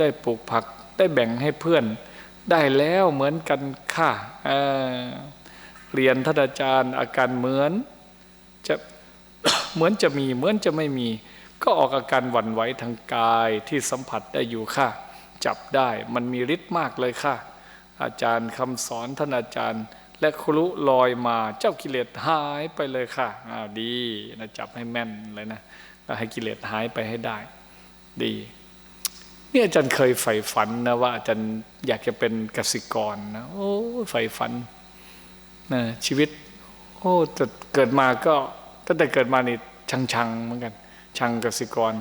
ได้ปลูกผัก ได้แบ่งให้เพื่อน ได้แล้วเหมือนกันค่ะเเรียนท่านอาจารย์อาการเหมือนจะเหมือนจะมีเหมือนจะไม่มี ก็ออกอาการหวั่นไหวทางกายที่สัมผัสได้อยู่ค่ะ จับได้มันมีฤทธิ์มากเลยค่ะ อาจารย์คำสอนท่านอาจารย์ และครุลอยมาเจ้ากิเลสหายไปเลยค่ะอ้าวดีนะจับให้แม่นเลยนะให้กิเลสหายไปให้ได้ ดี นี่อาจารย์เคยใฝ่ฝันนะว่าอาจารย์อยากจะเป็นกสิกรนะโอ้ใฝ่ฝันนะชีวิต โอ้แต่เกิดมาก็ตั้งแต่เกิดมานี่ชังๆเหมือนกัน ชังกสิกร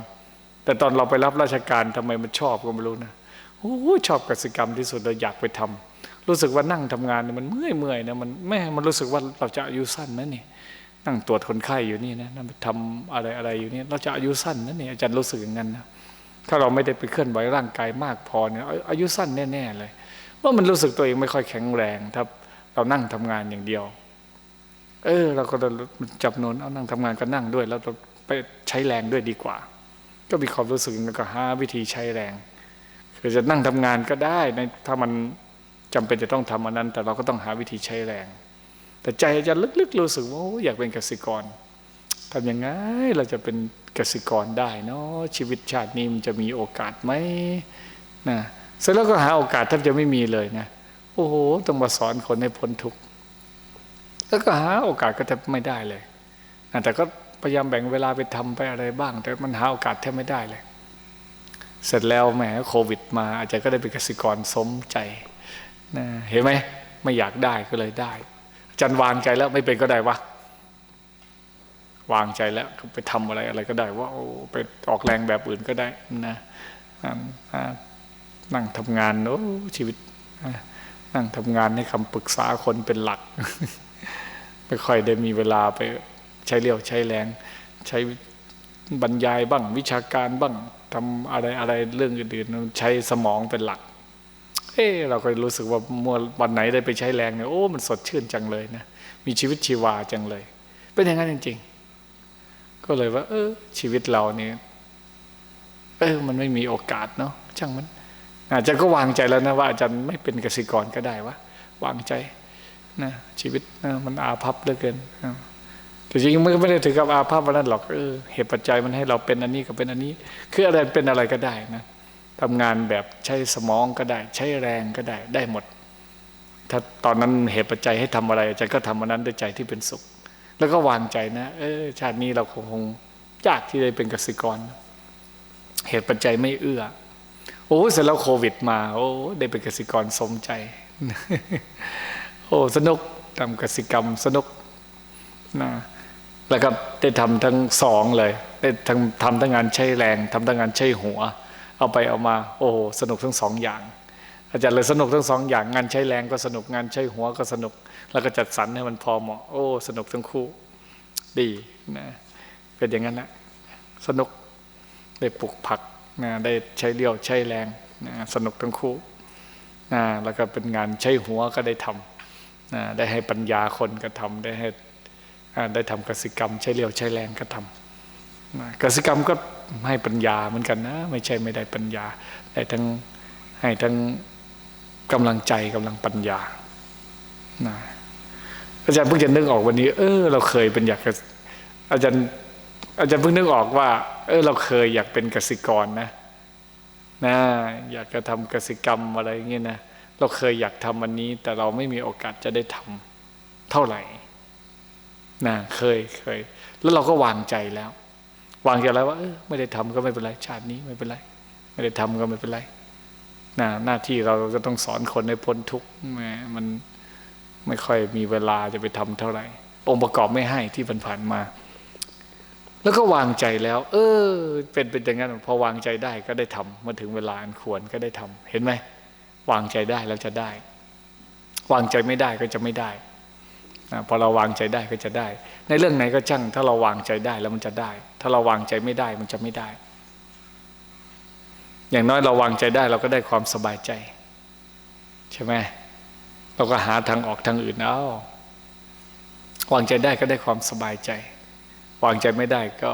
แต่ตอนเราไปรับราชการทำไมมันชอบก็ไม่รู้นะโอ้ชอบกสิกรรมที่สุดเลยอยากไปทำรู้สึกว่านั่งทำงานเนี่ยมันเมื่อยเมื่อยนะมันแม่มันรู้สึกว่าเราจะอายุสั้นนะนี่นั่งตรวจคนไข้อยู่นี่นะนั่งทำอะไรอะไรอยู่นี่เราจะอายุสั้นนะนี่อาจารย์รู้สึกอย่างนั้นนะ ถ้าเราไม่ได้ไปเคลื่อนไหวร่างกายมากพอเนี่ยอายุสั้นแน่ๆเลยว่ามันรู้สึกตัวเองไม่ค่อยแข็งแรงถ้าเรานั่งทำงานอย่างเดียว เออ เราก็จะจับนนเอานั่งทำงานก็นั่งด้วย แล้วไปใช้แรงด้วยดีกว่า ก็มีความรู้สึกแล้วก็หาวิธีใช้แรงคือจะนั่งทำงานก็ได้ในถ้ามันจำเป็นจะต้องทำอันนั้น แต่เราก็ต้องหาวิธีใช้แรง แต่ใจจะลึกๆรู้สึกว่าโอ้อยากเป็นกสิกร ทำยังไงเราจะเป็นกสิกรได้เนาะชีวิตชาตินี้มันจะมีโอกาสไหมนะเสร็จแล้วก็หาโอกาสแทบจะไม่มีเลยนะโอ้โหต้องมาสอนคนให้พ้นทุกข์แล้วก็หาโอกาสก็แทบไม่ได้เลยนะแต่ก็พยายามแบ่งเวลาไปทำไปอะไรบ้าง แต่มันหาโอกาสแทบไม่ได้เลย เสร็จแล้วแหมโควิด มาอาจารย์ก็ได้เป็นกสิกรสมใจนะเห็นไหมไม่อยากได้ก็เลยได้จารย์วางใจแล้วไม่เป็นก็ได้วะ วางใจแล้วไปทำอะไรอะไรก็ได้ว่าไปออกแรงแบบอื่นก็ได้นะนั่งทำงานโอ้ชีวิตนั่งทำงานให้คำปรึกษาคนเป็นหลักไม่ค่อยได้มีเวลาไปใช้เรี่ยวใช้แรงใช้บรรยายบ้างวิชาการบ้างทำอะไรอะไรเรื่องอื่นๆใช้สมองเป็นหลัก เออเราก็รู้สึกว่าเมื่อวันไหนได้ไปใช้แรงเนี่ยโอ้มันสดชื่นจังเลยนะมีชีวิตชีวาจังเลย เป็นอย่างนั้นจริง ๆ ก็เลยว่า เออ ชีวิตเราเนี่ยเออมันไม่มีโอกาสเนาะช่างมัน อาจารย์ก็วางใจแล้วนะว่าอาจารย์ไม่เป็นกสิกรก็ได้วะวางใจนะชีวิตนะมันอาภัพเหลือเกินแต่จริงๆมันก็ไม่ได้ถึงกับอาภัพวันนั้นหรอกเออเหตุปัจจัยมันให้เราเป็นอันนี้ก็เป็นอันนี้ คืออะไรเป็นอะไรก็ได้นะทำงานแบบใช้สมองก็ได้ ใช้แรงก็ได้ได้หมด ถ้าตอนนั้นเหตุปัจจัยให้ทำอะไรอาจารย์ก็ทำอันนั้นด้วยใจที่เป็นสุข แล้วก็วางใจนะ เออชาตินี้เราคงยากที่ได้เป็นกสิกร เหตุปัจจัยไม่เอื้อ โอ้เสร็จแล้วโควิดมา โอ้ได้เป็นกสิกรสมใจ โอ้สนุกทำกสิกรรมสนุกนะแล้วก็ได้ทำทั้งสองเลย ได้ทั้งทำทั้งงานใช้แรงทำทั้งงานใช้หัว เอาไปเอามา โอ้สนุกทั้งสองอย่าง อาจารย์เลยสนุกทั้งสองอย่าง งานใช้แรงก็สนุกงานใช้หัวก็สนุก แล้วก็จัดสรรให้มันพอเหมาะ โอ้ สนุกทั้งคู่ดีนะเป็นอย่างนั้นนะสนุกได้ปลูกผักนะได้ใช้เลี้ยวใช้แรงนะสนุกทั้งคู่นะแล้วก็เป็นงานใช้หัวก็ได้ทำนะได้ให้ปัญญาคนก็ทำได้ให้ได้ทำกสิกรรม ใช้เลี้ยวใช้แรงก็ทำนะกสิกรรมก็ให้ปัญญาเหมือนกันนะ ไม่ใช่ไม่ได้ปัญญาได้ทั้งให้ทั้งกำลังใจกำลังปัญญานะ อาจารย์เพิ่งจะนึกออกวันนี้ เออ เราเคยเป็นอยากอาจารย์ อาจารย์เพิ่งนึกออกว่า เออ เราเคยอยากเป็นกสิกรนะนะอยากจะทำกสิกรรมอะไรเงี้ยนะเราเคยอยากทำอันนี้ แต่เราไม่มีโอกาสจะได้ทำเท่าไหร่นะเคยเคย แล้วเราก็วางใจแล้ว วางใจแล้วว่าเออไม่ได้ทำก็ไม่เป็นไร ชาตินี้ไม่เป็นไร ไม่ได้ทำก็ไม่เป็นไรนะหน้าที่เราก็ต้องสอนคนให้พ้นทุกข์แหมมัน ไม่ค่อยมีเวลาจะไปทำเท่าไหร่ องค์ประกอบไม่ให้ที่ผ่านมา แล้วก็วางใจแล้ว เออ เป็นเป็นอย่างนั้นพอวางใจได้ก็ได้ทำมื่อถึงเวลาอันควรก็ได้ทำเห็นไหมวางใจได้แล้วจะได้ วางใจไม่ได้ก็จะไม่ได้พอเราวางใจได้ก็จะได้ ในเรื่องไหนก็ช่าง ถ้าเราวางใจได้แล้วมันจะได้ ถ้าเราวางใจไม่ได้มันจะไม่ได้ อย่างน้อยเราวางใจได้เราก็ได้ความสบายใจ ใช่ไหม เราก็หาทางออกทางอื่นเอาวางใจได้ก็ได้ความสบายใจ วางใจไม่ได้ก็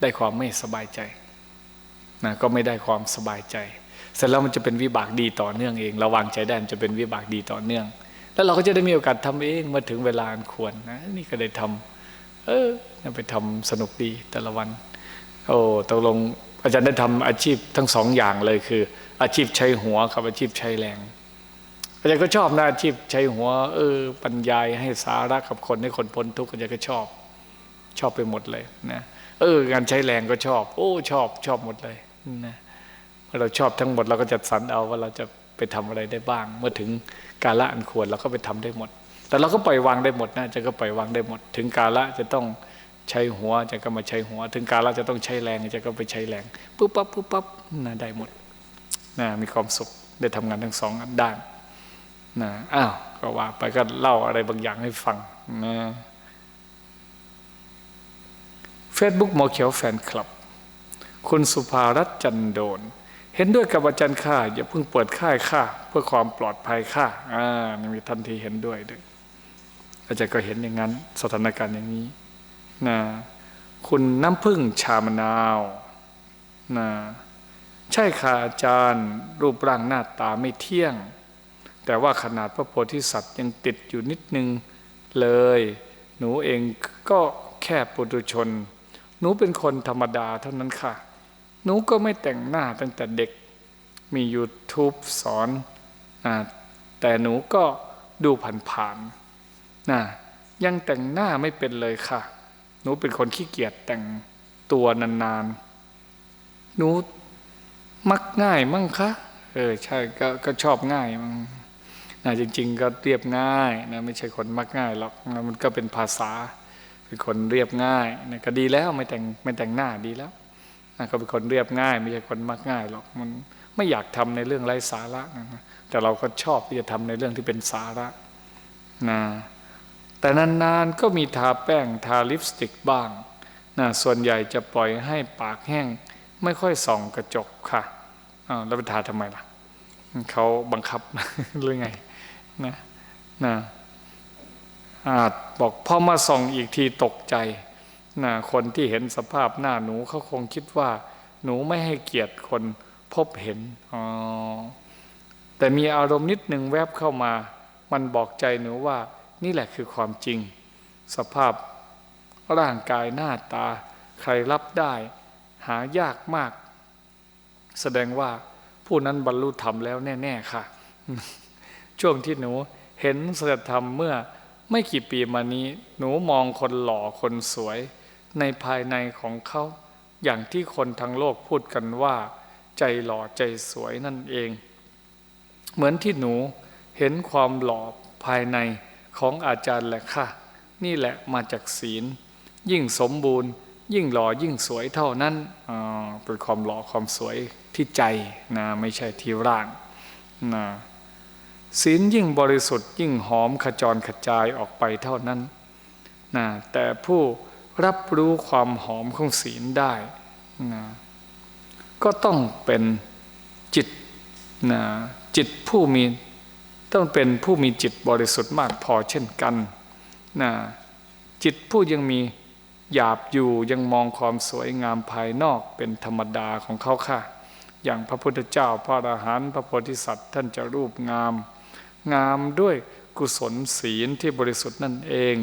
ได้ความไม่สบายใจนะก็ไม่ได้ความสบายใจ เสร็จแล้วมันจะเป็นวิบากดีต่อเนื่องเองเราวางใจได้มันจะเป็นวิบากดีต่อเนื่อง แล้วเราก็จะได้มีโอกาสทำเองเมื่อถึงเวลาอันควรนะนี่ก็ได้ทำเออไปทำสนุกดีแต่ละวัน โอ้ตกลงอาจารย์ได้ทำอาชีพทั้งสองอย่างเลยคือ อาชีพใช้หัวกับอาชีพใช้แรง อาจารย์ก็ชอบหนะอาชีพใช้หัว เออบรรยายให้สาระกับคนให้คนพ้นทุกข์อาจารย์ก็ชอบ ชอบไปหมดเลยนะเอองานใช้แรงก็ชอบ โอ้ชอบชอบหมดเลยนะเมื่อเราชอบทั้งหมดเราก็จัดสรรเอาว่าเราจะไปทำอะไรได้บ้าง เมื่อถึงกาละอันควรเราก็ไปทำได้หมด แต่เราก็ปล่อยวางได้หมดนะอาจะก็ปล่อยวางได้หมด ถึงกาละจะต้องใช้หัวอาจะก็มาใช้หัว ถึงกาละจะต้องใช้แรงอาจะก็ไปใช้แรงปุ๊บปั๊บปุ๊บปั๊บนะได้หมดนะมีความสุขได้ทำงานทั้งสองด้าน นะอ้าวก็ว่าไปก็เล่าอะไรบางอย่างให้ฟังนะเฟซบุ๊กหมอเขียวแฟนคลับ คุณสุภารัตน์จันโดน เห็นด้วยกับอาจารย์ข้าอย่าเพิ่งเปิดค่ายค่าเพื่อความปลอดภัยค่าอ่ามีทันทีเห็นด้วยด้วยอาจารย์ก็เห็นอย่างนั้น สถานการณ์อย่างนี้นะคุณน้ำพึ่งชามะนาวนะใช่ค่ะอาจารย์รูปร่างหน้าตาไม่เที่ยง แต่ว่าขนาดพระโพธิสัตว์ยังติดอยู่นิดนึงเลย หนูเองก็แค่ปุถุชน หนูเป็นคนธรรมดาเท่านั้นค่ะ หนูก็ไม่แต่งหน้าตั้งแต่เด็ก มี YouTube สอนอแต่หนูก็ดูผ่านๆนะยังแต่งหน้าไม่เป็นเลยค่ะ หนูเป็นคนขี้เกียจแต่งตัวนานๆ หนูมักง่ายมั่งคะ เออใช่กก็ชอบง่ายมั่ง นะจริง ๆ ก็เรียบง่ายนะไม่ใช่คนมักง่ายหรอกนะมันก็เป็นภาษาเป็นคนเรียบง่ายนะก็ดีแล้วไม่แต่งไม่แต่งหน้าดีแล้วนะก็เป็นคนเรียบง่าย ไม่ใช่คนมักง่ายหรอกมันไม่อยากทำในเรื่องไร้สาระนะแต่เราก็ชอบที่จะทำในเรื่องที่เป็นสาระนะแต่นานๆก็มีทาแป้งทาลิปสติกบ้างนะส่วนใหญ่จะปล่อยให้ปากแห้ง ไม่ค่อยส่องกระจกค่ะอ้าวแล้วไปทาทำไมล่ะเขาบังคับหรือไง นะนะอาจบอกพอมาส่องอีกทีตกใจนะคนที่เห็นสภาพหน้าหนูเขาคงคิดว่า หนูไม่ให้เกียรติคนพบเห็นอ๋อแต่มีอารมณ์นิดหนึ่งแวบเข้ามา มันบอกใจหนูว่านี่แหละคือความจริง สภาพร่างกายหน้าตา ใครรับได้ หายากมาก แสดงว่าผู้นั้นบรรลุธรรมแล้วแน่ ๆ ค่ะ ช่วงที่หนูเห็นสัจธรรมเมื่อไม่กี่ปีมานี้ หนูมองคนหล่อคนสวย ในภายในของเขา อย่างที่คนทั้งโลกพูดกันว่า ใจหล่อใจสวยนั่นเอง เหมือนที่หนูเห็นความหล่อภายในของอาจารย์แหละค่ะ นี่แหละมาจากศีล ยิ่งสมบูรณ์ ยิ่งหล่อยิ่งสวยเท่านั้นเป็นความหล่อความสวยที่ใจนะไม่ใช่ที่ร่างนะ ศีลยิ่งบริสุทธิ์ยิ่งหอมขจรขจายออกไปเท่านั้นนะแต่ผู้รับรู้ความหอมของศีลได้นะก็ต้องเป็นจิตนะจิตผู้มีต้องเป็นผู้มีจิตบริสุทธิ์มากพอเช่นกันนะจิตผู้ยังมีหยาบอยู่ยังมองความสวยงามภายนอกเป็นธรรมดาของเขาค่ะ อย่างพระพุทธเจ้าพระอรหันต์พระโพธิสัตว์ท่านจะรูปงาม งามด้วยกุศลศีลที่บริสุทธิ์นั่นเอง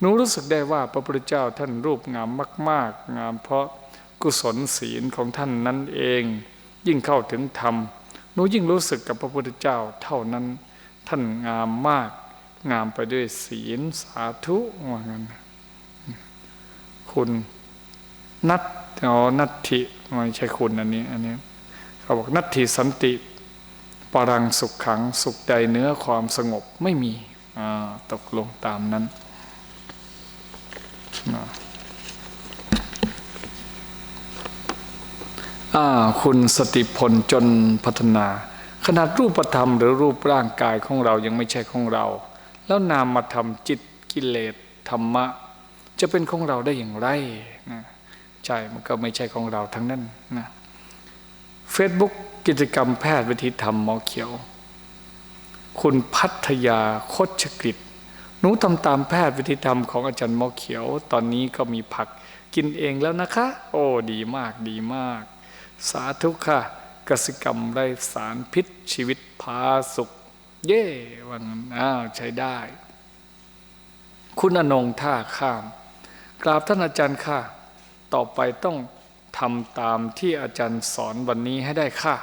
หนูรู้สึกได้ว่าพระพุทธเจ้าท่านรูปงามมาก ๆ งามเพราะกุศลศีลของท่านนั่นเอง ยิ่งเข้าถึงธรรมหนูยิ่งรู้สึกกับพระพุทธเจ้าเท่านั้น ท่านงามมาก งามไปด้วยศีลสาธุว่างั้นคุณนัตอ๋อนัตถิไม่ใช่คุณอันนี้อันนี้เขาบอกนัตถิสันติ รังสุขขังสุขใดเนื้อความสงบไม่มีตกลงตามนั้นคุณสติพลจนพัฒนา ขนาดรูปธรรมหรือรูปร่างกายของเรายังไม่ใช่ของเรา แล้วนามมาทำจิตกิเลสธรรมะ จะเป็นของเราได้อย่างไรนะใช่มันก็ไม่ใช่ของเราทั้งนั้นนะ เฟซบุ๊กกิจกรรมแพทย์วิธีธรรมหมอเขียว คุณพัทยาโคชกฤษหนูทำตามแพทย์วิธีธรรมของอาจารย์หมอเขียว ตอนนี้ก็มีผักกินเองแล้วนะคะ โอ้ดีมากดีมาก สาธุค่ะกสิกรรมไร้สารพิษชีวิตพาสุข เย่ว่างนอ้าวใช้ได้ คุณอนงท่าข้าม กราบท่านอาจารย์ค่ะ ต่อไปต้อง ทำตามที่อาจารย์สอนวันนี้ให้ได้ค่ะ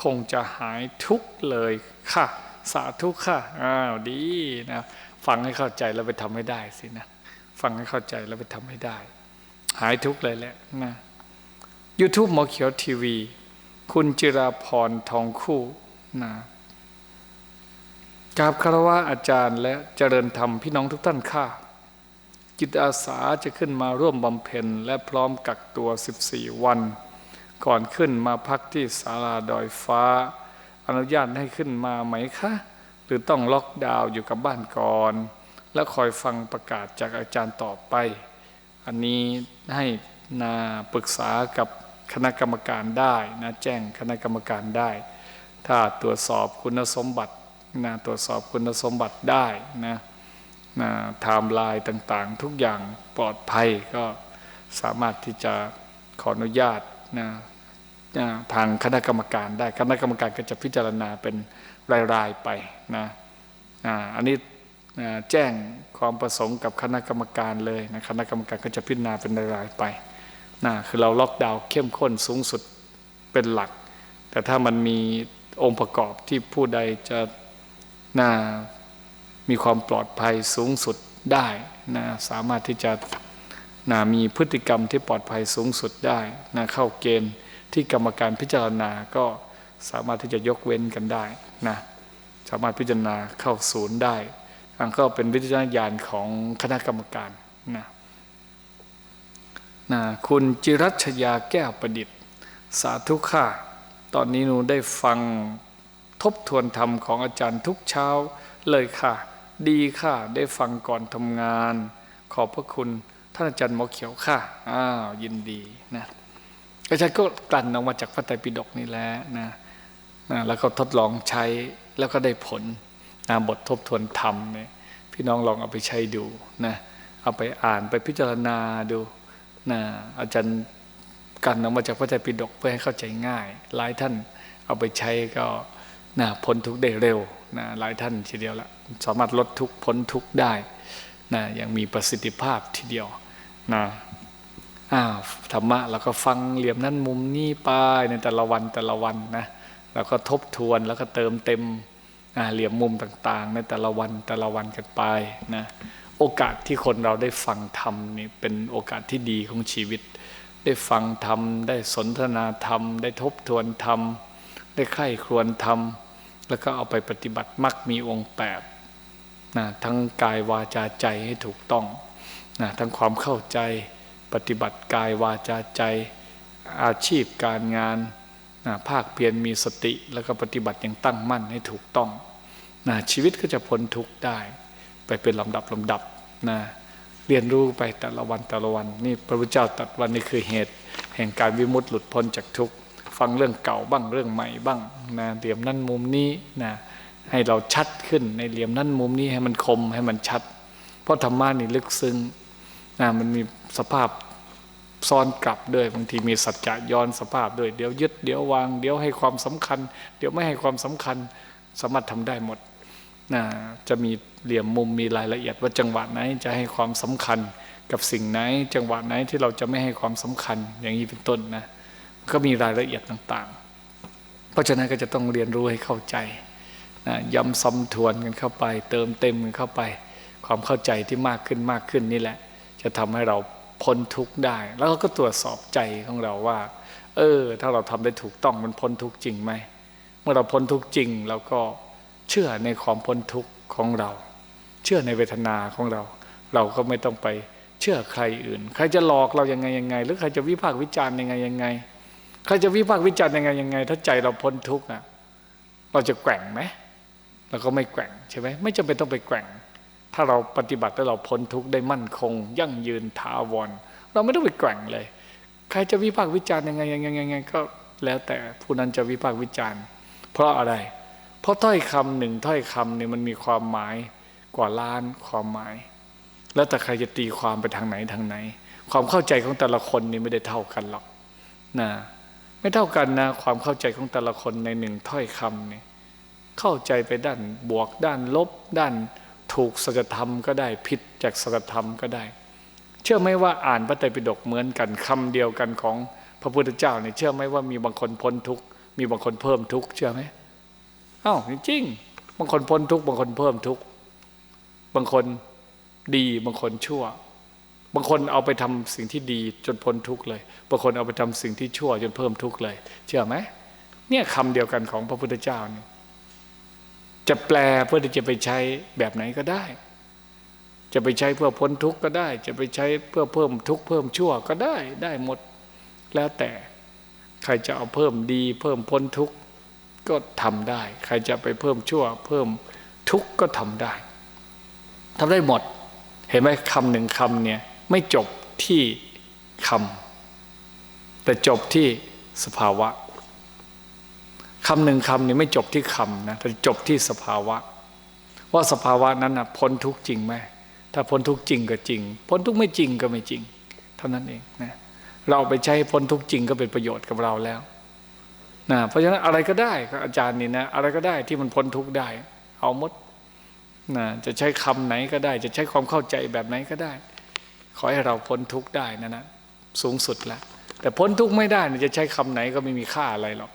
คงจะหายทุกเลยค่ะ สาธุค่ะอ้าวดีนะฟังให้เข้าใจแล้วไปทำให้ได้สินะฟังให้เข้าใจแล้วไปทำให้ได้ หายทุกเลยแหละนะ YouTube หมอเขียวทีวี คุณจิราพรทองคู่นะกราบคารวะอาจารย์และเจริญธรรมพี่น้องทุกท่านค่ะ จิตอาสาจะขึ้นมาร่วมบำเพ็ญและพร้อมกักตัว 14 วัน ก่อนขึ้นมาพักที่ศาลาดอยฟ้า อนุญาตให้ขึ้นมาไหมคะ หรือต้องล็อกดาวน์อยู่กับบ้านก่อน แล้วคอยฟังประกาศจากอาจารย์ต่อไป อันนี้ให้นาปรึกษากับคณะกรรมการได้นะแจ้งคณะกรรมการได้ ถ้าตรวจสอบคุณสมบัตินะตรวจสอบคุณสมบัติได้นะ นะไทม์ไลน์ต่างๆ ทุกอย่างปลอดภัยก็สามารถที่จะขออนุญาตนะนะทางคณะกรรมการได้คณะกรรมการก็จะพิจารณาเป็นรายๆไปนะอันนี้นะแจ้งความประสงค์กับคณะกรรมการเลยนะคณะกรรมการก็จะพิจารณาเป็นรายๆไปนะคือเราล็อกดาวน์เข้มข้นสูงสุดเป็นหลัก แต่ถ้ามันมีองค์ประกอบที่ผู้ใดจะน่า มีความปลอดภัยสูงสุดได้นะสามารถที่จะนะมีพฤติกรรมที่ปลอดภัยสูงสุดได้นะเข้าเกณฑ์ที่กรรมการพิจารณาก็สามารถที่จะยกเว้นกันได้นะสามารถพิจารณาเข้าศูนย์ได้อันก็เป็นวิจารณญาณของคณะกรรมการนะนะคุณจิรัชยาแก้วประดิษฐ์ สาธุค่ะ ตอนนี้หนูได้ฟังทบทวนธรรมของอาจารย์ทุกเช้าเลยค่ะ ดีค่ะ ได้ฟังก่อนทำงาน ขอบพระคุณท่านอาจารย์หมอเขียวค่ะ อ้าวยินดีนะอาจารย์ก็กลั่นออกมาจากพระไตรปิฎกนี่แหละนะนะแล้วก็ทดลองใช้แล้วก็ได้ผลนะบททบทวนธรรมเนี่ยพี่น้องลองเอาไปใช้ดูนะเอาไปอ่านไปพิจารณาดูนะอาจารย์กันออกมาจากพระไตรปิฎกเพื่อให้เข้าใจง่าย หลายท่านเอาไปใช้ก็นะพ้นทุกข์ได้เร็วนะหลายท่านทีเดียวละ สามารถลดทุกพ้นทุกได้นะอย่างมีประสิทธิภาพทีเดียวนะอ้าวธรรมะเราก็ฟังเหลี่ยมนั้นมุมนี้ไปในแต่ละวันแต่ละวันนะแล้วก็ทบทวนแล้วก็เติมเต็มเหลี่ยมมุมต่าง ๆ ในแต่ละวันแต่ละวันกันไปนะโอกาสที่คนเราได้ฟังธรรมนี่เป็นโอกาสที่ดีของชีวิต ได้ฟังธรรม ได้สนทนาธรรม ได้ทบทวนธรรม ได้ใคร่ครวญธรรม แล้วก็เอาไปปฏิบัติมักมีองค์แปด นะทั้งกายวาจาใจให้ถูกต้องนะทั้งความเข้าใจปฏิบัติกายวาจาใจ อาชีพการงานนะภาคเพียรมีสติแล้วก็ปฏิบัติอย่างตั้งมั่นให้ถูกต้องนะชีวิตก็จะพ้นทุกข์ได้ ไปเป็นลำดับลำดับนะเรียนรู้ไปแต่ละวันแต่ละวันนี่พระพุทธเจ้าตรัสวันนี้คือเหตุ แห่งการวิมุตติหลุดพ้นจากทุกข์ฟังเรื่องเก่าบ้างเรื่องใหม่บ้างนะเหลี่ยมนั่นมุมนี้นะ ให้เราชัดขึ้นในเหลี่ยมนั่นมุมนี้ให้มันคมให้มันชัด เพราะธรรมะนี่ลึกซึ้งนะมันมีสภาพซ้อนกลับด้วยบางทีมีสัจจะย้อนสภาพด้วย เดี๋ยวยึดเดี๋ยววาง เดี๋ยวให้ความสำคัญ เดี๋ยวไม่ให้ความสำคัญสามารถทำได้หมดนะจะมีเหลี่ยมมุมมีรายละเอียดว่าจังหวะไหนจะให้ความสำคัญกับสิ่งไหน จังหวะไหนที่เราจะไม่ให้ความสำคัญอย่างนี้เป็นต้นนะก็มีรายละเอียดต่างๆ เพราะฉะนั้นก็จะต้องเรียนรู้ให้เข้าใจ ย้ำซ้ำทวนกันเข้าไป เติมเต็มกันเข้าไป ความเข้าใจที่มากขึ้นมากขึ้นนี่แหละ จะทำให้เราพ้นทุกข์ได้ แล้วก็ตรวจสอบใจของเราว่า เออ ถ้าเราทำได้ถูกต้องมันพ้นทุกข์จริงไหมเมื่อเราพ้นทุกข์จริงเราก็เชื่อในความพ้นทุกข์ของเรา เชื่อในเวทนาของเรา เราก็ไม่ต้องไปเชื่อใครอื่น ใครจะหลอกเรายังไงยังไง หรือใครจะวิพากษ์วิจารณ์ยังไงยังไง ใครจะวิพากษ์วิจารณ์ยังไงยังไง ถ้าใจเราพ้นทุกข์อะ เราจะแกว่งไหม เราก็ไม่แกว่งใช่ไหมไม่จำเป็นต้องไปแกว่ง ถ้าเราปฏิบัติแล้วเราพ้นทุกข์ได้มั่นคง ยั่งยืนถาวรเราไม่ต้องไปแกว่งเลย ใครจะวิพากษ์วิจารณ์ยังไงยังไงยังไงก็แล้วแต่ผู้นั้นจะวิพากษ์วิจารณ์ เพราะอะไร เพราะถ้อยคำหนึ่งถ้อยคำเนี่ยมันมีความหมายกว่าล้านความหมาย แล้วแต่ใครจะตีความไปทางไหนทางไหน ความเข้าใจของแต่ละคนนี่ไม่ได้เท่ากันหรอกนะไไม่เท่ากันนะความเข้าใจของแต่ละคนในหนึ่งถ้อยคำเนี่ย เข้าใจไปด้านบวกด้านลบ ด้านถูกสัจธรรมก็ได้ผิดจากสัจธรรมก็ได้ เชื่อไหมว่าอ่านพระไตรปิฎกเหมือนกันคำเดียวกันของพระพุทธเจ้าเนี่ยเชื่อไหมว่ามีบางคนพ้นทุกข์มีบางคนเพิ่มทุกข์เชื่อไหมอ้าวจริงบางคนพ้นทุกข์บางคนเพิ่มทุกข์บางคนดีบางคนชั่ว บางคนเอาไปทำสิ่งที่ดีจนพ้นทุกข์เลย บางคนเอาไปทำสิ่งที่ชั่วจนเพิ่มทุกข์เลย เชื่อไหมเนี่ยคำเดียวกันของพระพุทธเจ้าเนี่ย จะแปลเพื่อที่จะไปใช้แบบไหนก็ได้ จะไปใช้เพื่อพ้นทุกข์ก็ได้ จะไปใช้เพื่อเพิ่มทุกข์เพิ่มชั่วก็ได้ได้หมดแล้วแต่ใครจะเอาเพิ่มดีเพิ่มพ้นทุกข์ก็ทำได้ ใครจะไปเพิ่มชั่ว เพิ่มทุกข์ก็ทำได้ทำได้หมด เห็นไหมคำหนึ่งคำเนี่ยไม่จบที่คำแต่จบที่สภาวะ คำหนึ่งคำนี่ไม่จบที่คำนะแต่จบที่สภาวะ ว่าสภาวะนั้นนะพ้นทุกจริงไหมถ้าพ้นทุกจริงก็จริง พ้นทุกไม่จริงก็ไม่จริง เท่านั้นเองนะเราไปใช้พ้นทุกจริงก็เป็นประโยชน์กับเราแล้วนะเพราะฉะนั้นอะไรก็ได้อาจารย์นี่นะอะไรก็ได้ที่มันพ้นทุกได้ เอาหมดนะจะใช้คำไหนก็ได้ จะใช้ความเข้าใจแบบไหนก็ได้ ขอให้เราพ้นทุกได้นะนะสูงสุดแล้วแต่พ้นทุกไม่ได้จะใช้คำไหนก็ไม่มีค่าอะไรหรอก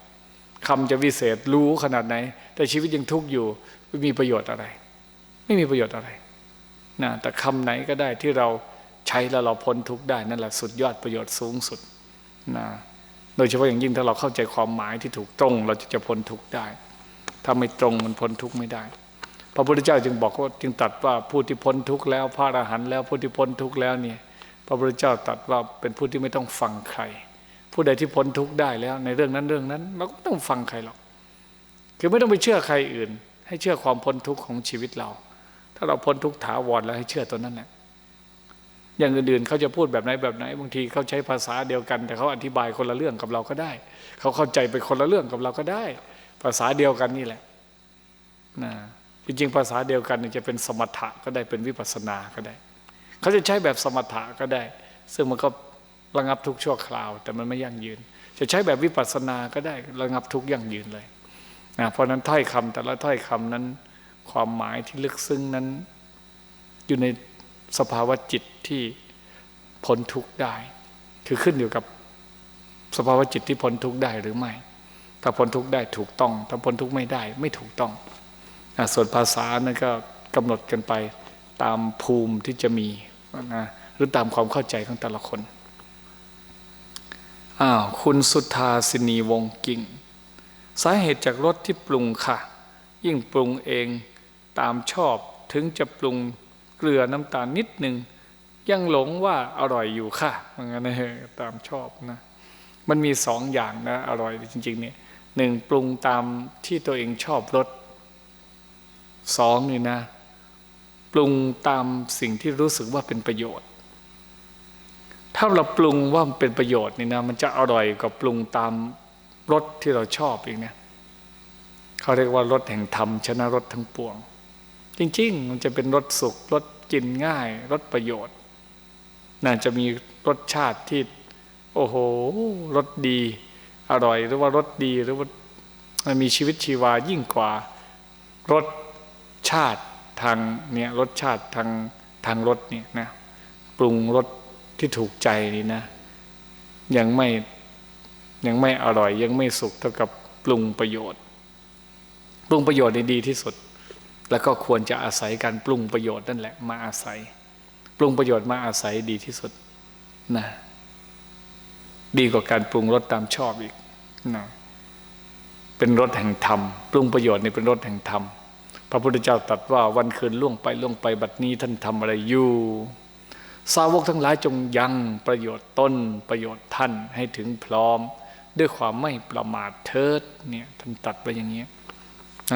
คำจะวิเศษรู้ขนาดไหน แต่ชีวิตยังทุกข์อยู่ไม่มีประโยชน์อะไร ไม่มีประโยชน์อะไรนะแต่คำไหนก็ได้ที่เราใช้แล้วเราพ้นทุกข์ได้นั่นแหละสุดยอดประโยชน์สูงสุดนะโดยเฉพาะอย่างยิ่งถ้าเราเข้าใจความหมายที่ถูกตรง เราจะจะพ้นทุกข์ได้ ถ้าไม่ตรงมันพ้นทุกข์ไม่ได้ พระพุทธเจ้าจึงบอกว่าจึงตัดว่าผู้ที่พ้นทุกข์แล้ว พระอรหันต์แล้วผู้ที่พ้นทุกข์แล้วเนี่ยพระพุทธเจ้าตรัสว่าเป็นผู้ที่ไม่ต้องฟังใคร ผู้ใดที่พ้นทุกข์ได้แล้ว ในเรื่องนั้นเรื่องนั้นเราก็ไม่ต้องฟังใครหรอก คือไม่ต้องไปเชื่อใครอื่น ให้เชื่อความพ้นทุกข์ของชีวิตเรา ถ้าเราพ้นทุกข์ถาวรแล้วให้เชื่อตัวนั้นแหละอย่างอื่นๆเขาจะพูดแบบไหนแบบไหน บางทีเขาใช้ภาษาเดียวกัน แต่เขาอธิบายคนละเรื่องกับเราก็ได้ เขาเข้าใจไปคนละเรื่องกับเราก็ได้ ภาษาเดียวกันนี่แหละนะจริงๆภาษาเดียวกันจะเป็นสมถะก็ได้เป็นวิปัสสนาก็ได้ เขาจะใช้แบบสมถะก็ได้ ซึ่งมันก็ ระงับทุกชั่วคราว แต่มันไม่ยั่งยืน จะใช้แบบวิปัสสนาก็ได้ระงับทุกยั่งยืนเลยนะเพราะนั้นถ้อยคำแต่ละถ้อยคำนั้น ความหมายที่ลึกซึ้งนั้น อยู่ในสภาวะจิตที่พ้นทุกข์ได้ คือขึ้นอยู่กับสภาวะจิตที่พ้นทุกข์ได้หรือไม่ ถ้าพ้นทุกข์ได้ถูกต้อง ถ้าพ้นทุกข์ไม่ได้ไม่ถูกต้องส่วนภาษานั้นก็กำหนดกันไปตามภูมิที่จะมีนะหรือตามความเข้าใจของแต่ละคน อ้าวคุณสุธาสินีวงกิ่ง สาเหตุจากรสที่ปรุงค่ะ ยิ่งปรุงเองตามชอบถึงจะปรุงเกลือน้ำตาลนิดหนึ่งยังหลงว่าอร่อยอยู่ค่ะมันงั้นนะตามชอบนะ มันมีสองอย่างนะ อร่อยจริงๆเนี่ยหนึ่งปรุงตามที่ตัวเองชอบรสสองนี่นะ ปรุงตามสิ่งที่รู้สึกว่าเป็นประโยชน์ ถ้าเราปรุงว่ามันเป็นประโยชน์นี่นะมันจะอร่อยกว่าปรุงตามรสที่เราชอบอีกเนี่ยเขาเรียกว่ารสแห่งธรรมชนะรสทั้งปวง จริง ๆ มันจะเป็นรสสุขรสกินง่ายรสประโยชน์ น่าจะมีรสชาติที่ โอ้โหรสดี อร่อยหรือว่ารสดีหรือว่ามีชีวิตชีวายิ่งกว่ารสชาติทางเนี่ยรสชาติทางทางรสเนี่ยนะปรุงรส ที่ถูกใจนี่นะ ยังไม่ยังไม่อร่อย ยังไม่สุกเท่ากับปรุงประโยชน์ ปรุงประโยชน์ดีที่สุด แล้วก็ควรจะอาศัยการปรุงประโยชน์นั่นแหละมาอาศัย ปรุงประโยชน์มาอาศัยดีที่สุดนะดีกว่าการปรุงรสตามชอบอีกนะเป็นรสแห่งธรรม ปรุงประโยชน์นี่เป็นรสแห่งธรรมพระพุทธเจ้าตรัสว่าวันคืนล่วงไปล่วงไปบัดนี้ท่านทำอะไรอยู่ สาวกทั้งหลายจงยังประโยชน์ต้นประโยชน์ท่านให้ถึงพร้อม ด้วยความไม่ประมาทเถิดเนี่ยท่านตัดไว้อย่างนี้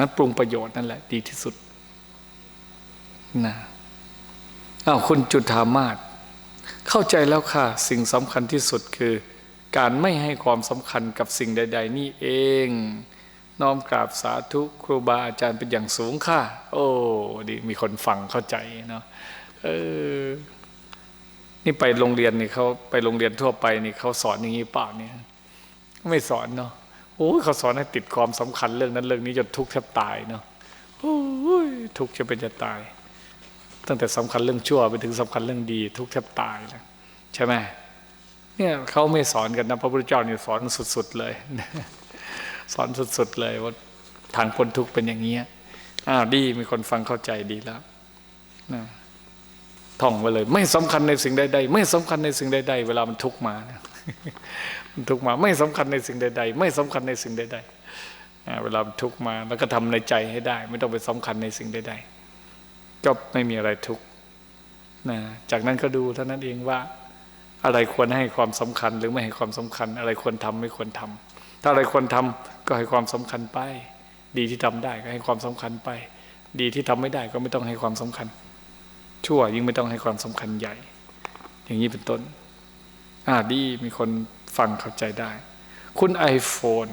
นั้นปรุงประโยชน์นั่นแหละดีที่สุดนะอ้าวคุณจุธามาศเข้าใจแล้วค่ะ สิ่งสำคัญที่สุดคือ การไม่ให้ความสำคัญกับสิ่งใด ๆ นี่เอง น้อมกราบสาธุครูบาอาจารย์เป็นอย่างสูงค่ะ โอ้ดีมีคนฟังเข้าใจเนาะเออ นี่ไปโรงเรียนนี่เขาไปโรงเรียนทั่วไปนี่เขาสอนอย่างนี้เปล่าเนี่ยไม่สอนเนาะโอ้เขาสอนให้ติดความสำคัญเรื่องนั้นเรื่องนี้จนทุกข์แทบตายเนาะโอ้ยทุกข์จะเป็นจะตาย ตั้งแต่สำคัญเรื่องชั่วไปถึงสำคัญเรื่องดี ทุกข์แทบตายนะใช่ไหมเนี่ยเขาไม่สอนกันนะพระพุทธเจ้าเนี่ยสอนสุด ๆ เลย สอนสุด ๆ เลยว่าทางพ้นทุกข์เป็นอย่างนี้ยอ้าวดีมีคนฟังเข้าใจดีแล้วนะ ท่องไว้เลย ไม่สำคัญในสิ่งใดๆไม่สำคัญในสิ่งใดๆเวลามันทุกข์มานะมันทุกข์มาไม่สำคัญในสิ่งใดๆไม่สำคัญในสิ่งใดๆเวลามันทุกข์มาแล้วก็ทำในใจให้ได้ ไม่ต้องไปสำคัญในสิ่งใดๆก็ไม่มีอะไรทุกข์นะจากนั้นก็ดูเท่านั้นเองว่า อะไรควรให้ความสำคัญหรือไม่ให้ความสำคัญ อะไรควรทำไม่ควรทำถ้าอะไรควรทำก็ให้ความสำคัญไป ดีที่ทำได้ก็ให้ความสำคัญไป ดีที่ทำไม่ได้ก็ไม่ต้องให้ความสำคัญ ชั่ว ยิ่งไม่ต้องให้ความสำคัญใหญ่ อย่างนี้เป็นต้น อ่าดีมีคนฟังเข้าใจได้ คุณไอโฟน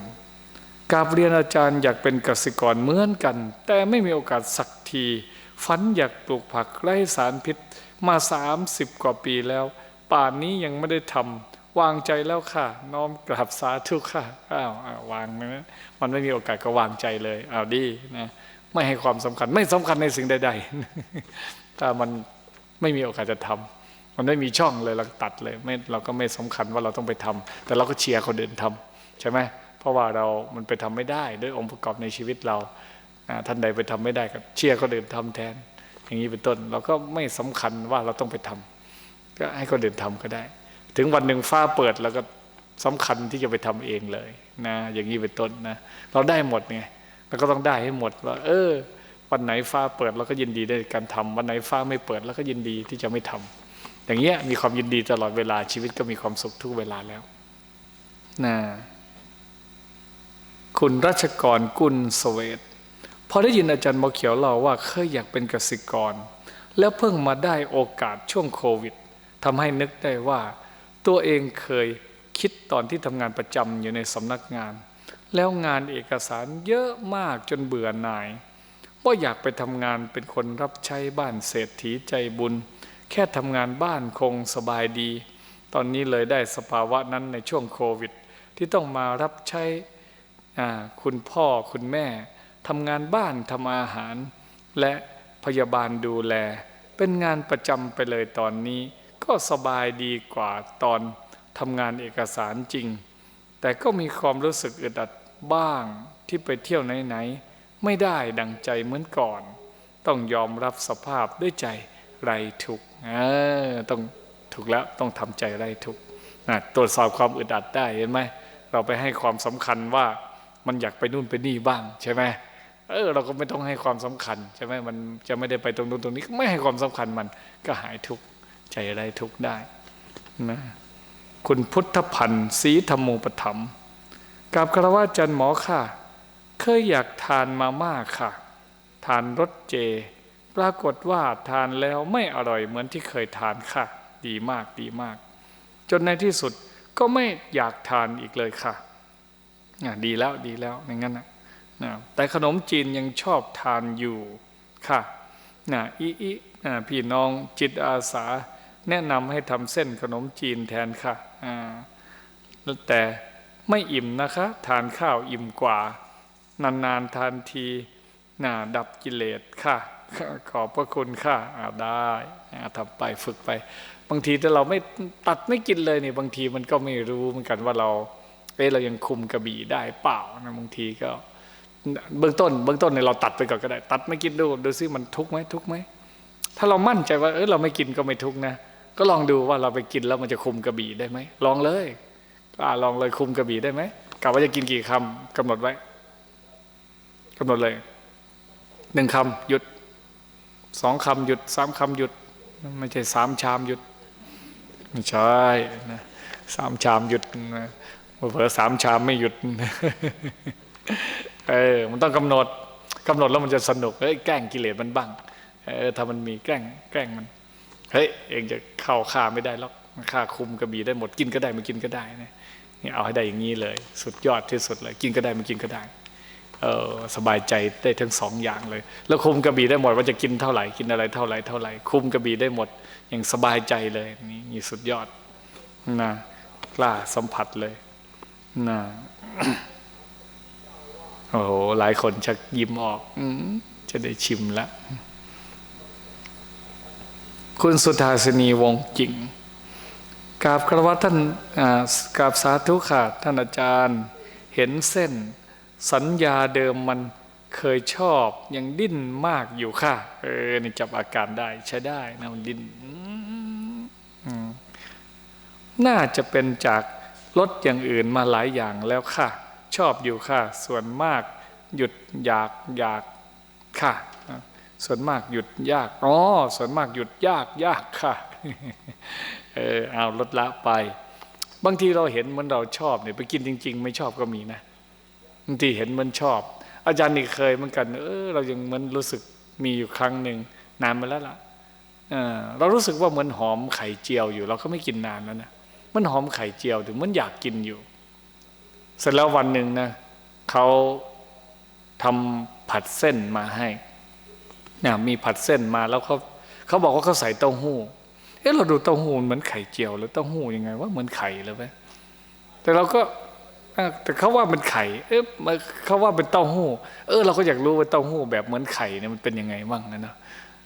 กาบเรียนอาจารย์อยากเป็นกสิกรเหมือนกัน แต่ไม่มีโอกาสสักทีฝันอยากปลูกผักไร้สารพิษมาสามสิบกว่าปีแล้ว ป่านนี้ยังไม่ได้ทำวางใจแล้วค่ะ น้อมกราบสาธุค่ะอ้าวอ้าววางนะมันไม่มีโอกาสก็วางใจเลยอ้าวดีนะ ไม่ให้ความสำคัญ ไม่สำคัญในสิ่งใด ๆ ถ้ามันไม่มีโอกาสจะทำมันไม่มีช่องเลยเราตัดเลยไม่เราก็ไม่สำคัญว่าเราต้องไปทำแต่เราก็เชียร์คนอื่นทำใช่ไหมเพราะว่าเรา มันไปทำไม่ได้ด้วยองค์ประกอบในชีวิตเราท่านใดไปทำไม่ได้ก็เชียร์คนอื่นทำแทน อย่างนี้เป็นต้น เราก็ไม่สำคัญว่าเราต้องไปทำก็ให้คนอื่นทำก็ได้ ถึงวันหนึ่งฟ้าเปิดแล้วก็สำคัญที่จะไปทำเองเลยนะอย่างนี้เป็นต้นนะเราได้หมดไง เราก็ต้องได้ให้หมดว่า เออ วันไหนฟ้าเปิดเราก็ยินดีในการทำวันไหนฟ้าไม่เปิดเราก็ยินดีที่จะไม่ทำอย่างเงี้ยมีความยินดีตลอดเวลาชีวิตก็มีความสุขทุกเวลาแล้วนะคุณรัชกรกุลสเวตพอได้ยินอาจารย์มอเขียวเล่าว่าเคยอยากเป็นกสิกร แล้วเพิ่งมาได้โอกาสช่วงโควิดทำให้นึกได้ว่า ตัวเองเคยคิดตอนที่ทำงานประจำอยู่ในสำนักงาน แล้วงานเอกสารเยอะมากจนเบื่อหน่ายว่าอยากไปทำงานเป็นคนรับใช้บ้านเศรษฐีใจบุญ แค่ทำงานบ้านคงสบายดี ตอนนี้เลยได้สภาวะนั้นในช่วงโควิด ที่ต้องมารับใช้คุณพ่อคุณแม่ทำงานบ้านทำอาหาร และพยาบาลดูแล เป็นงานประจำไปเลยตอนนี้ ก็สบายดีกว่าตอนทำงานเอกสารจริง แต่ก็มีความรู้สึกอึดอัด บ้างที่ไปเที่ยวไหนๆไม่ได้ดังใจเหมือนก่อน ต้องยอมรับสภาพด้วยใจไรทุกต้องถูกแล้วต้องทำใจไรทุกข์ตรวจสอบความอึดอัดได้เห็นไหมเราไปให้ความสำคัญว่ามันอยากไปนู่นไปนี่บ้างใช่ไหมเออเราก็ไม่ต้องให้ความสำคัญใช่ไหมมันจะไม่ได้ไปตรงนู้นตรงนี้ไม่ให้ความสำคัญมันก็หายทุกข์ใจไรทุกข์ได้นะคุณพุทธพันธ์ศรีธรรมูปถัมภ์ กับคารวะจันหมอค่ะ เคยอยากทานมาม่าค่ะ ทานรสเจ ปรากฏว่าทานแล้วไม่อร่อยเหมือนที่เคยทานค่ะ ดีมากดีมาก จนในที่สุดก็ไม่อยากทานอีกเลยค่ะดีแล้วดีแล้วอย่างนั้นนะแต่ขนมจีนยังชอบทานอยู่ค่ะนะอีอีพี่น้องจิตอาสา แนะนำให้ทำเส้นขนมจีนแทนค่ะแต่ ไม่อิ่มนะคะ ทานข้าวอิ่มกว่า นานๆทานทีน่าดับกิเลสค่ะ ขอบพระคุณค่ะได้ทำไปฝึกไป บางทีถ้าเราไม่ตัดไม่กินเลยเนี่ยบางทีมันก็ไม่รู้เหมือนกันว่าเราเอ๊ะเรายังคุมกระบี่ได้เปล่านะบางทีก็เบื้องต้นเบื้องต้นเนี่ยเราตัดไปก่อนก็ได้ ตัดไม่กินดูดูซิมันทุกไหมทุกไหมถ้าเรามั่นใจว่าเออเราไม่กินก็ไม่ทุกนะก็ลองดูว่าเราไปกินแล้วมันจะคุมกระบี่ได้ไหมลองเลย อ่าลองเลยคุมกระบี่ได้ไหมกะว่าจะกินกี่คำกำหนดไว้กำหนดเลยหนึ่งคำหยุดสองคำหยุดสามคำหยุด ไม่ใช่สามชามหยุด ไม่ใช่นะสามชามหยุดนะเผลอสามชามไม่หยุดเออมันต้องกำหนดกำหนดแล้วมันจะสนุกเฮ้ยแกล้งกิเลสมันบ้างเออถ้ามันมีแกล้งแกล้งมันเฮ้ยเองจะเข้าข่าไม่ได้หรอกข่าคุมกระบี่ได้หมดกินก็ได้ไม่กินก็ได้นะี่ เอาให้ได้อย่างนี้เลย สุดยอดที่สุดเลย กินก็ได้ไม่กินก็ได้เออสบายใจได้ทั้งสองอย่างเลย แล้วคุมกระบี่ได้หมดว่าจะกินเท่าไหร่กินอะไรเท่าไหร่เท่าไหร่คุมกระบี่ได้หมดอย่างสบายใจเลยนี่นี่สุดยอดนะกล้าสัมผัสเลยนะโอ้โหหลายคนชักยิ้มออกอจะได้ชิมละคุณสุธาสนีวงจิง กราบครวะท่านกราบสาธุค่ะท่านอาจารย์เห็นเส้น สัญญาเดิมมันเคยชอบยังดิ้นมากอยู่ค่ะเออนี่จับอาการได้ใช้ได้นะมันดิ้นน่าจะเป็นจากลดอย่างอื่นมาหลายอย่างแล้วค่ะ ชอบอยู่ค่ะ ส่วนมากหยุดอยากอยากค่ะ ส่วนมากหยุดยากอ๋อส่วนมากหยุดยากยากค่ะ เออเอาลดละไป บางทีเราเห็นมันเราชอบเนี่ยไปกินจริง ๆ ไม่ชอบก็มีนะบางทีเห็นมันชอบ อาจารย์นี่เคยเหมือนกันเออเรายังเหมันรู้สึกมีอยู่ครั้งหนึ่งนานมาแล้วล่ะเออเรารู้สึกว่าเหมือนหอมไข่เจียวอยู่ เราก็ไม่กินนานแล้วนะมันหอมไข่เจียวถึงมันอยากกินอยู่ เสร็จแล้ววันหนึ่งนะเขาทำผัดเส้นมาให้เนี่ยมีผัดเส้นมาแล้วเขาเขาบอกว่าเขาใส่เต้าหู้ เอ๊ะเราดูเต้าหู้เหมือนไข่เจียวแล้วเต้าหู้ยังไงว่าเหมือนไข่เลยไหมแต่เราก็แต่เขาว่ามันไข่ เอ๊ะเขาว่าเป็นเต้าหู้ เออ เราก็อยากรู้ว่าเต้าหู้แบบเหมือนไข่เนี่ยมันเป็นยังไงบ้างนะเนอะ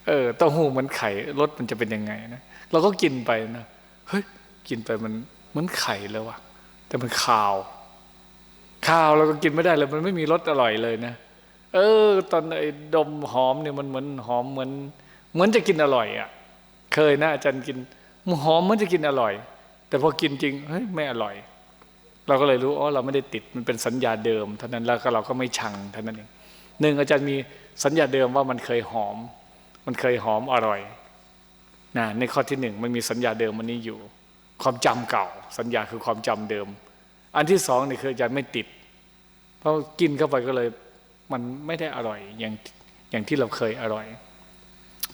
เออเต้าหู้เหมือนไข่รสมันจะเป็นยังไงนะเราก็กินไปนะเฮ้ยกินไปมันเหมือนไข่เลยว่ะ แต่มันคาวคาวเราก็กินไม่ได้เลยมันไม่มีรสอร่อยเลยนะ เออ ตอนไอ้ดมหอมเนี่ยมันเหมือนหอมเหมือน เหมือนจะกินอร่อยอะ่ะ เคยนะอาจารย์กินหอมมันจะกินอร่อย แต่พอกินจริงเฮ้ยไม่อร่อย เราก็เลยรู้อ๋อเราไม่ได้ติดมันเป็นสัญญาเดิมเท่านั้นแล้วก็เราก็ไม่ชังเท่านั้นเองหนึ่งอาจารย์มีสัญญาเดิมว่ามันเคยหอม มันเคยหอมอร่อยนะในข้อที่หนึ่งมันมีสัญญาเดิมมันนี้อยู่ ความจำเก่า สัญญาคือความจำเดิม อันที่สองนี่คืออาจารย์ไม่ติดเพราะกินเข้าไปก็เลยมันไม่ได้อร่อยอย่างอย่างที่เราเคยอร่อย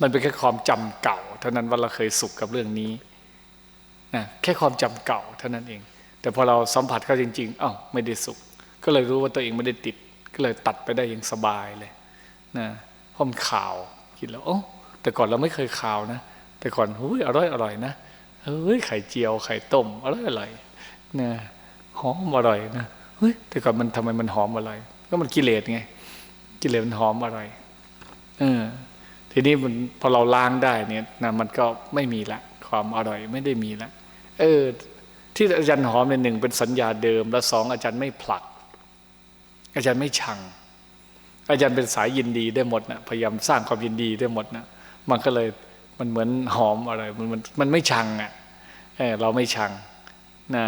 มันเป็นแค่ความจำเก่า เท่านั้นว่าเราเคยสุขกับเรื่องนี้นะแค่ความจำเก่าเท่านั้นเอง แต่พอเราสัมผัสเข้าจริงๆอ้าวไม่ได้สุข ก็เลยรู้ว่าตัวเองไม่ได้ติด ก็เลยตัดไปได้อย่างสบายเลยนะพราะมันข่าวกินแล้วโอ้แต่ก่อนเราไม่เคยข่าวนะ แต่ก่อนเฮ้ยอร่อยอร่อยนะเฮ้ยไข่เจียวไข่ต้มอร่อยอร่อยนะหอมอร่อยนะเฮ้ยแต่ก่อนมันทำไมมันหอมอร่อย ก็มันกิเลสไงกิเลสมันหอมอร่อยเออ ทีนี้มันพอเราล้างได้เนี่ยนะมันก็ไม่มีละ ความอร่อยไม่ได้มีละ เออ ที่อาจารย์หอมในหนึ่งเป็นสัญญาเดิม และสองอาจารย์ไม่ผลัก อาจารย์ไม่ชัง อาจารย์เป็นสายยินดีได้หมดนะพยายามสร้างความยินดีได้หมดนะมันก็เลยมันเหมือนหอมอะไรมันมันมันไม่ชังอะเออเราไม่ชังนะ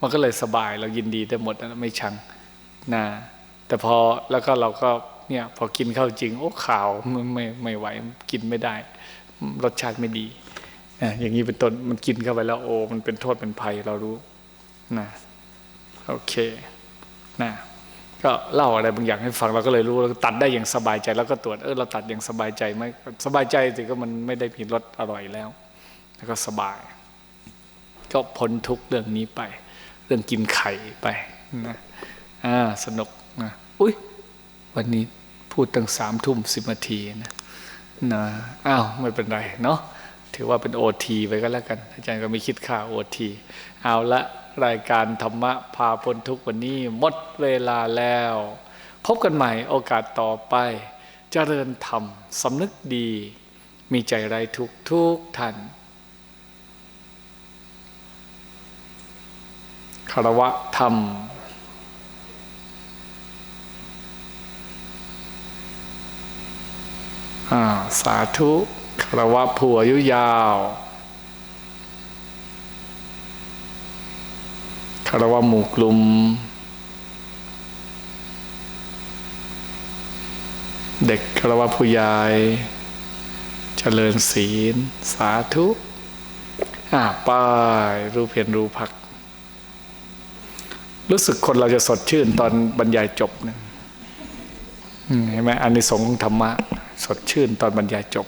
มันก็เลยสบายเรายินดีได้หมดนะไม่ชังนะแต่พอแล้วก็เราก็ เนี่ยพอกินข้าวจริง โอ้ข่าวไม่ไม่ไม่ไหวกินไม่ได้ รสชาติไม่ดีอะอย่างนี้เป็นต้นมันกินเข้าไปแล้วโอ้มันเป็นโทษเป็นภัยเรารู้นะโอเคนะก็เล่าอะไรบางอย่างให้ฟังเราก็เลยรู้เราตัดได้อย่างสบายใจแล้วก็ตรวจเออเราตัดอย่างสบายใจไหมสบายใจสิก็มันไม่ได้มีรสอร่อยแล้ว แล้วก็สบาย ก็พ้นทุกเรื่องนี้ไป เรื่องกินไข่ไปนะอ่าสนุกนะอุ้ย วันนี้พูดตั้งสามทุ่มสิบนาทีนะนะอ้าวไม่เป็นไรเนาะถือว่าเป็นโอทีไปก็แล้วกัน อาจารย์ก็ไม่คิดค่าโอทีเอาละรายการธรรมะพาพ้นทุกวันนี้หมดเวลาแล้ว พบกันใหม่โอกาสต่อไป เจริญธรรมสำนึกดี มีใจไรทุกทุกท่านคารวะธรรม อ่า สาธุคารวะผู้อายุยาวคารวะหมู่กลุ่ม เด็กคารวะผู้ใหญ่เจริญศีล สาธุอ่าป้ายรูปเห็นรูปพัก รู้สึกคนเราจะสดชื่นตอนบรรยายจบนะอืมเห็นไหมอันนี้สงส์ของธรรมะ สดชื่นตอนบรรยายจบ